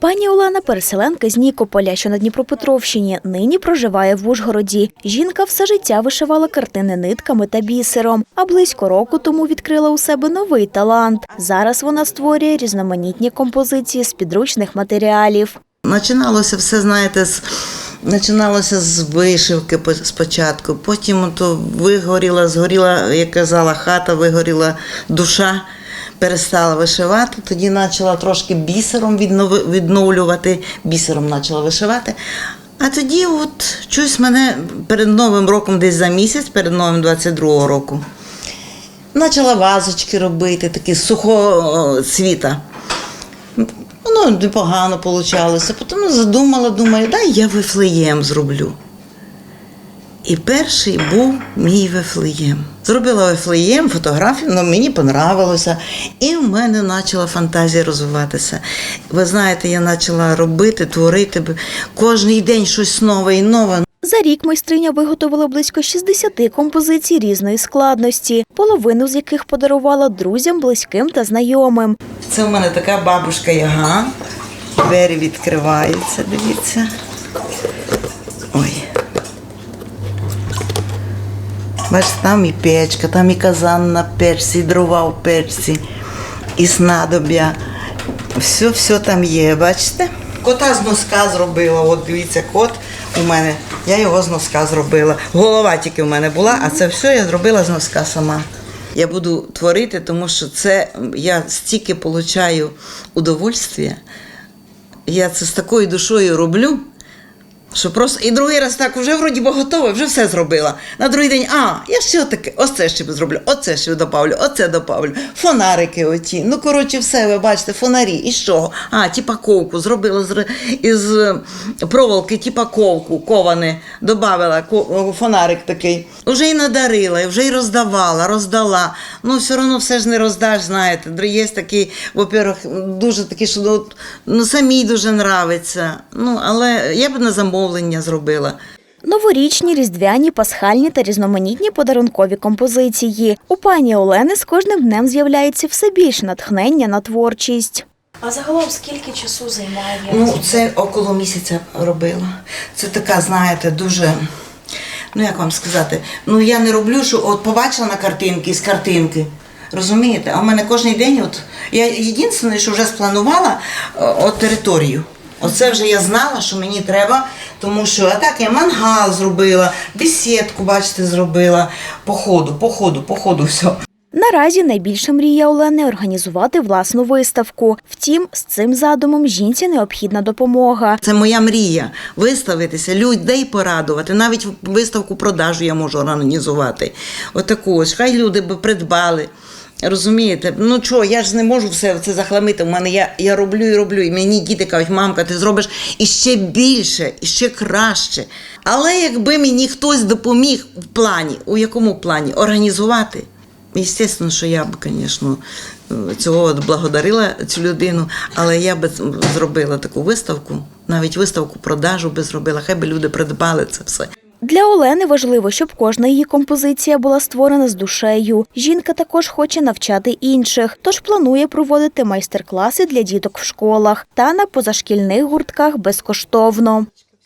Пані Олена переселенка з Нікополя, що на Дніпропетровщині, нині проживає в Ужгороді. Жінка все життя вишивала картини нитками та бісером, а близько року тому відкрила у себе новий талант. Зараз вона створює різноманітні композиції з підручних матеріалів. Починалося все, знаєте, з. Починалося з вишивки по- спочатку, потім то вигоріла, згоріла, як казала, хата, вигоріла душа, перестала вишивати. Тоді почала трошки бісером відновлювати, бісером почала вишивати. А тоді, от щось мене перед Новим роком, десь за місяць, перед новим 22-го року, почала вазочки робити, такі сухого цвіта. Воно непогано получалося. Потім задумала, думаю, дай я вифлеєм зроблю. І перший був мій вифлеєм. Зробила вифлеєм, фотографію, але мені понравилося. І в мене почала фантазія розвиватися. Ви знаєте, я почала робити, творити кожен день щось нове і нове. За рік майстриня виготовила близько 60 композицій різної складності, половину з яких подарувала друзям, близьким та знайомим. Це в мене така бабушка яга. Двері відкриваються, дивіться. Бачите, там і печка, там і казан на печці, і дрова в печці, і снадоб'я. Все, все там є, бачите? Кота з носка зробила. От дивіться, кот у мене. Я його з носка зробила. Голова тільки в мене була, а це все я зробила з носка сама. Я буду творити, тому що це я стільки получаю удовольствия. Я це з такою душою роблю. Що просто і другий раз так вже вроді би готове, вже все зробила. На другий день, а, я ще таке, оце ще зроблю, оце ще добавлю, оце добавлю. Фонарики оті. Ну, коротше, все, ви бачите, фонарі. І що? А, тіпаковку зробила з, із е, проволоки тіпаковку, коване, додавала ко- фонарик такий. Вже й надарила, вже й роздавала, роздала. Ну, все одно все ж не роздаш, знаєте. Є такі, во-первых, дуже такі, що ну, ну, самій дуже нравиться. Ну, але я б на замовлення зробила. Новорічні, різдвяні, пасхальні та різноманітні подарункові композиції. У пані Олени з кожним днем з'являється все більше натхнення на творчість. А загалом скільки часу займає Ну, це около місяця робила. Це така, знаєте, дуже. Ну, як вам сказати, ну я не роблю, що от побачила на картинки з картинки. Розумієте? А в мене кожен день, от я єдине, що вже спланувала е, от територію. Оце вже я знала, що мені треба, тому що а так я мангал зробила, бесідку, бачите, зробила. По ходу, по ходу, по ходу все. Наразі найбільша мрія Олени організувати власну виставку. Втім, з цим задумом жінці необхідна допомога. Це моя мрія виставитися, людей порадувати. Навіть виставку продажу я можу організувати. Отаку ось. Хай люди би придбали. Розумієте, ну чого, я ж не можу все це захламити. У мене я, я роблю і роблю. І мені діти кажуть, мамка, ти зробиш іще більше, іще краще. Але якби мені хтось допоміг в плані, у якому плані організувати, Естественно, що я б, звісно, цього благодарила цю людину, але я б зробила таку виставку, навіть виставку продажу би зробила, хай би люди придбали це все. Для Олени важливо, щоб кожна її композиція була створена з душею. Жінка також хоче навчати інших, тож планує проводити майстер-класи для діток в школах та на позашкільних гуртках безкоштовно.